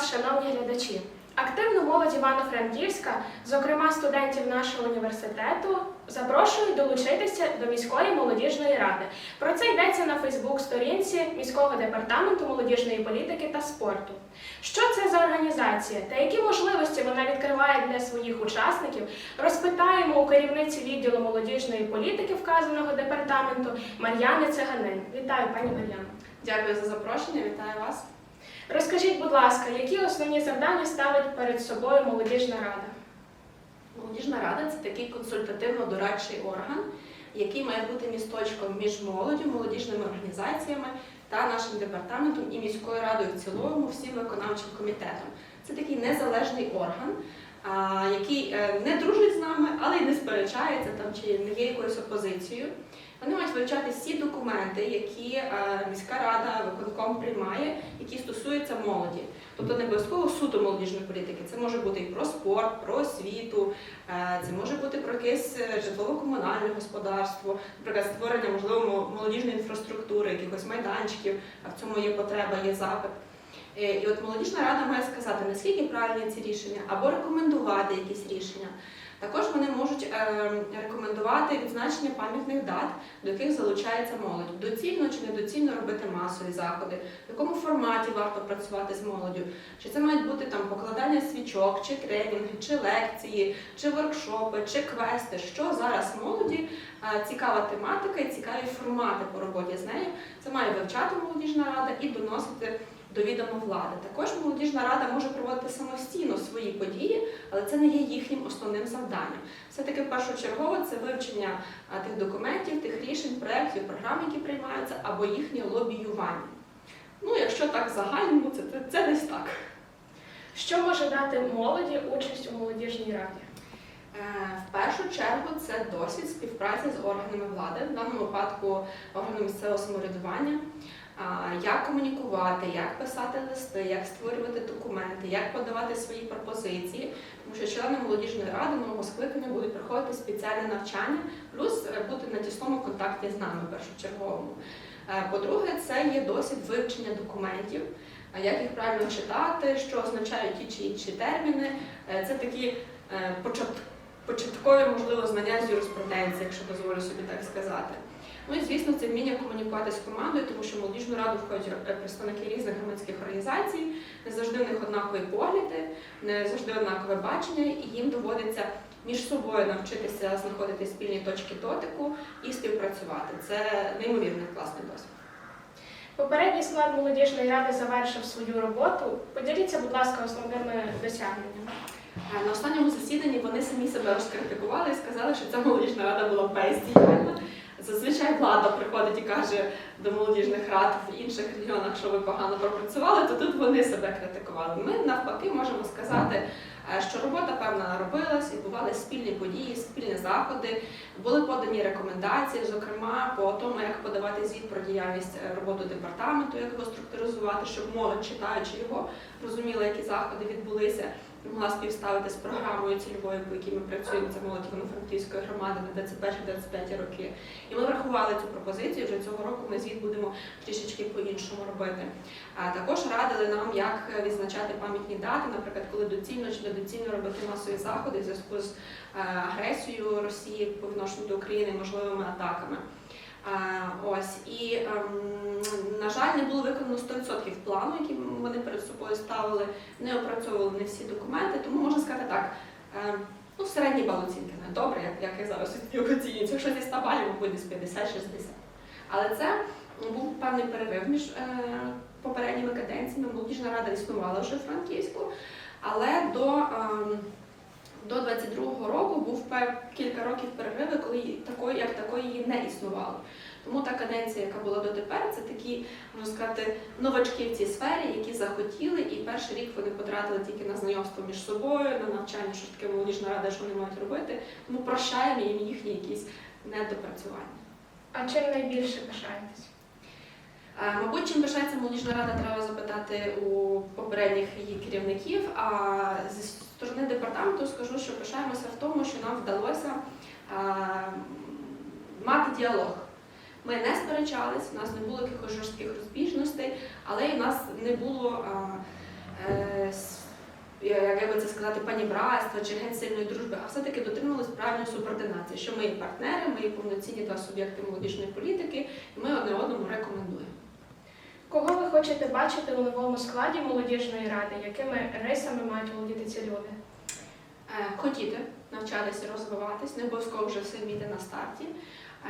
вас, шановні глядачі. Активну молодь Івано-Франківська, зокрема студентів нашого університету, запрошують долучитися до міської молодіжної ради. Про це йдеться на Фейсбук-сторінці міського департаменту молодіжної політики та спорту. Що це за організація та які можливості вона відкриває для своїх учасників, розпитаємо у керівниці відділу молодіжної політики вказаного департаменту Мар'яни Циганин. Вітаю, пані Мар'яно. Дякую за запрошення, вітаю вас. Розкажіть, будь ласка, які основні завдання ставить перед собою молодіжна рада? Молодіжна рада це такий консультативно-дорадчий орган, який має бути місточком між молоддю, молодіжними організаціями та нашим департаментом і міською радою в цілому, всім виконавчим комітетом. Це такий незалежний орган, який е, не дружить з нами, але й не сперечається там чи не є якоюсь опозицією. Вони мають вивчати всі документи, які е, міська рада виконком приймає, які стосуються молоді. Тобто не обов'язково суто молодіжної політики. Це може бути і про спорт, про освіту, е, це може бути про якесь е, житлово-комунальне господарство, наприклад, створення можливо молодіжної інфраструктури, якихось майданчиків, а в цьому є потреба, є запит. Е, І от молодіжна рада має сказати, наскільки правильні ці рішення, або рекомендувати якісь рішення. Також вони можуть е, рекомендувати відзначення пам'ятних дат, до яких залучається молодь. Доцільно чи недоцільно робити масові заходи, в якому форматі варто працювати з молоддю. Чи це мають бути там покладання свічок, чи тренінги, чи лекції, чи воркшопи, чи квести. Що зараз молоді е, цікава тематика і цікаві формати по роботі з нею. Це має вивчати молодіжна рада і доносити до відома влади. Також молодіжна рада може проводити самостійно свої події, але це не є їхнім основним завданням. Все-таки першочергово це вивчення тих документів, тих рішень, проєктів, програм, які приймаються, або їхнє лобіювання. Ну, якщо так в загальному, це, це, це десь так. Що може дати молоді участь у молодіжній раді? Е, В першу чергу це досвід співпраці з органами влади, в даному випадку органами місцевого самоврядування, як комунікувати, як писати листи, як створювати документи, як подавати свої пропозиції, тому що члени молодіжної ради нового скликання будуть проходити спеціальне навчання, плюс бути на тісному контакті з нами першочерговому. Е, По-друге, це є досвід вивчення документів, як їх правильно читати, що означають ті чи інші терміни. Е, Це такі е, почат- початкові, можливо, знання з юриспруденції, якщо дозволю собі так сказати. Ну і звісно, це вміння комунікувати з командою, тому що в молодіжну раду входять е, представники різних громадських організацій, не завжди в них однакові погляди, не завжди однакове бачення, і їм доводиться між собою навчитися знаходити спільні точки дотику і співпрацювати. Це неймовірно класний досвід. Попередній склад молодіжної ради завершив свою роботу. Поділіться, будь ласка, основними досягненнями. Е, На останньому засіданні вони самі себе розкритикували і сказали, що ця молодіжна рада була бездіяльна. Зазвичай влада приходить і каже до молодіжних рад в інших регіонах, що ви погано пропрацювали, то тут вони себе критикували. Ми навпаки можемо сказати, що робота певна робилась, відбувалися спільні події, спільні заходи, були подані рекомендації, зокрема по тому, як подавати звіт про діяльність е, роботи департаменту, як його структуризувати, щоб молодь, читаючи його, розуміла, які заходи відбулися могла співставити з програмою цільовою, по якій ми працюємо, це молодь Івано-Франківської громади на 21-25 роки. І ми врахували цю пропозицію. Вже цього року ми звіт будемо трішечки по-іншому робити. А також радили нам, як відзначати пам'ятні дати, наприклад, коли доцільно чи недоцільно робити масові заходи в зв'язку з е, агресією Росії по відношенню до України, можливими атаками. Ось і ем, на жаль, не було виконано 100% плану, який вони перед собою ставили, не опрацьовували не всі документи, тому можна сказати так. ем, Ну, середній бал не добре, як, як я зараз оцінюється. Якщо зі 100 балів, мабуть, десь 50-60. Але це був певний перерив між е, попередніми каденціями. Молодіжна рада існувала вже в Франківську, але до, ем, до 22-го року був кілька років перериви, коли такої, як такої її не існувало. Тому та каденція, яка була дотепер, це такі, можна сказати, новачки в цій сфері, які захотіли, і перший рік вони потратили тільки на знайомство між собою, на навчання, що таке молодіжна рада, що вони мають робити. Тому прощаємо їм їхні якісь недопрацювання. А чим найбільше пишаєтесь? Е, Мабуть, чим пишається молодіжна рада, треба запитати у попередніх її керівників. А зі сторони департаменту скажу, що пишаємося в тому, що нам вдалося е, мати діалог. Ми не сперечались, у нас не було якихось жорстких розбіжностей, але й у нас не було е, як би це сказати, панібратства чи геть сильної дружби, а все-таки дотримувалися правильної субординації, що ми є партнери, ми повноцінні два суб'єкти молодіжної політики, і ми одне одному рекомендуємо. Кого ви хочете бачити у новому складі молодіжної ради? Якими рисами мають володіти ці люди? Е, хотіти навчатися розвиватись, не обов'язково вже все вміти на старті.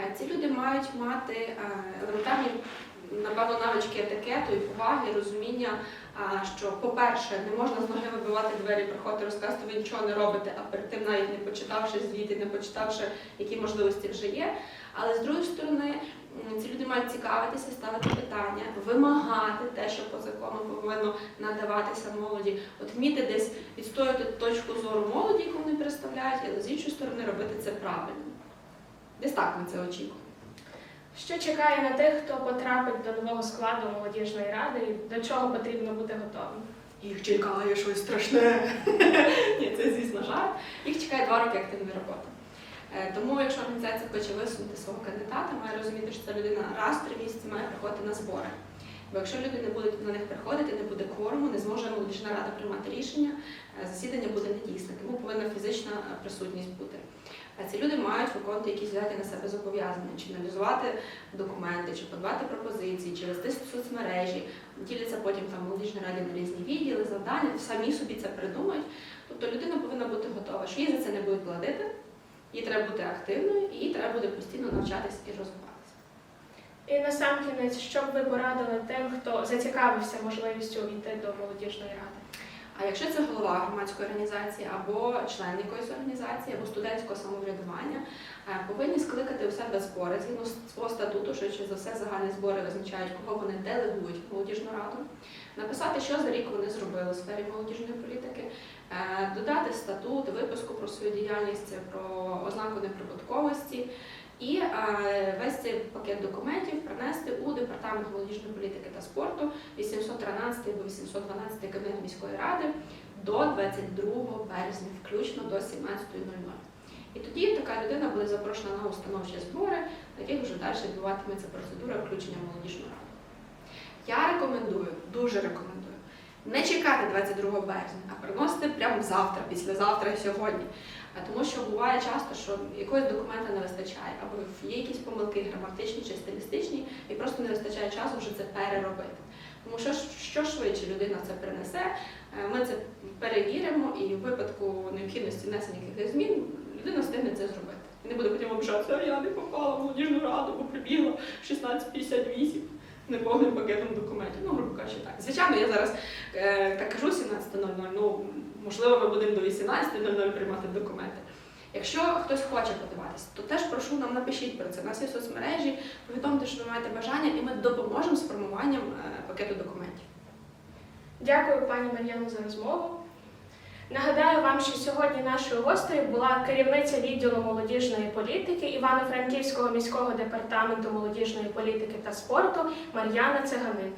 Е, Ці люди мають мати е, елементарні, напевно, навички етикету і поваги, розуміння, що, по-перше, не можна з ноги вибивати двері, приходити, розказувати, ви нічого не робите, а перед тим навіть не почитавши звіти, не почитавши, які можливості вже є. Але з другої сторони, ці люди мають цікавитися, ставити питання, вимагати те, що по закону повинно надаватися молоді, от вміти десь відстояти точку зору молоді, яку вони представляють, але з іншої сторони робити це правильно. Десь так ми це очікуємо. Що чекає на тих, хто потрапить до нового складу молодіжної ради і до чого потрібно бути готовим? Їх чекає щось страшне. Ні, це звісно жарт. Їх чекає два роки активної роботи. Е, Тому, якщо організація хоче висунути свого кандидата, має розуміти, що ця людина раз в три місяці має приходити на збори. Бо якщо люди не будуть на них приходити, не буде кворуму, не зможе молодіжна рада приймати рішення, е, засідання буде недійсне, тому повинна фізична е, присутність бути. Е, Ці люди мають виконувати якісь взяті на себе зобов'язання, чи аналізувати документи, чи подавати пропозиції, чи вести соцмережі, діляться потім там молодіжні раді на різні відділи, завдання, самі собі це придумають. Тобто людина повинна бути готова, що їй за це не будуть платити, їй треба бути активною, і їй треба буде постійно навчатися і розвиватися. І на сам кінець, що б ви порадили тим, хто зацікавився можливістю увійти до молодіжної ради? А якщо це голова громадської організації або член якоїсь організації, або студентського самоврядування, е, повинні скликати у себе збори згідно свого статуту, що за все загальні збори визначають, кого вони делегують в молодіжну раду, написати, що за рік вони зробили у сфері молодіжної політики, е, додати статут, виписку про свою діяльність, про ознаку неприбутковості. І е, весь цей пакет документів принести у департамент молодіжної політики та спорту 813 або 812 кабінет міської ради до 22 березня, включно до 17.00. І тоді така людина буде запрошена на установчі збори, на яких вже далі відбуватиметься процедура включення в молодіжну раду. Я рекомендую, дуже рекомендую, не чекати 22 березня, а приносити прямо завтра, післязавтра і сьогодні. Тому що буває часто, що якогось документа не вистачає, або є якісь помилки граматичні чи стилістичні, і просто не вистачає часу вже це переробити. Тому що що швидше людина це принесе, е, ми це перевіримо, і в випадку необхідності внесення якихось змін людина встигне це зробити. І не буде потім обжатися, я не попала в молодіжну раду, бо прибігла в 16.58 неповним пакетом документів. Ну, грубо кажучи, так. Звичайно, я зараз е, так кажу 17.00, ну можливо, ми будемо до 18.00 приймати документи. Якщо хтось хоче подаватися, то теж прошу нам напишіть про це. У нас є соцмережі, повідомте, що ви маєте бажання, і ми допоможемо з формуванням е, пакету документів. Дякую, пані Мар'яно, за розмову. Нагадаю вам, що сьогодні нашою гостею була керівниця відділу молодіжної політики Івано-Франківського міського департаменту молодіжної політики та спорту Мар'яна Циганин.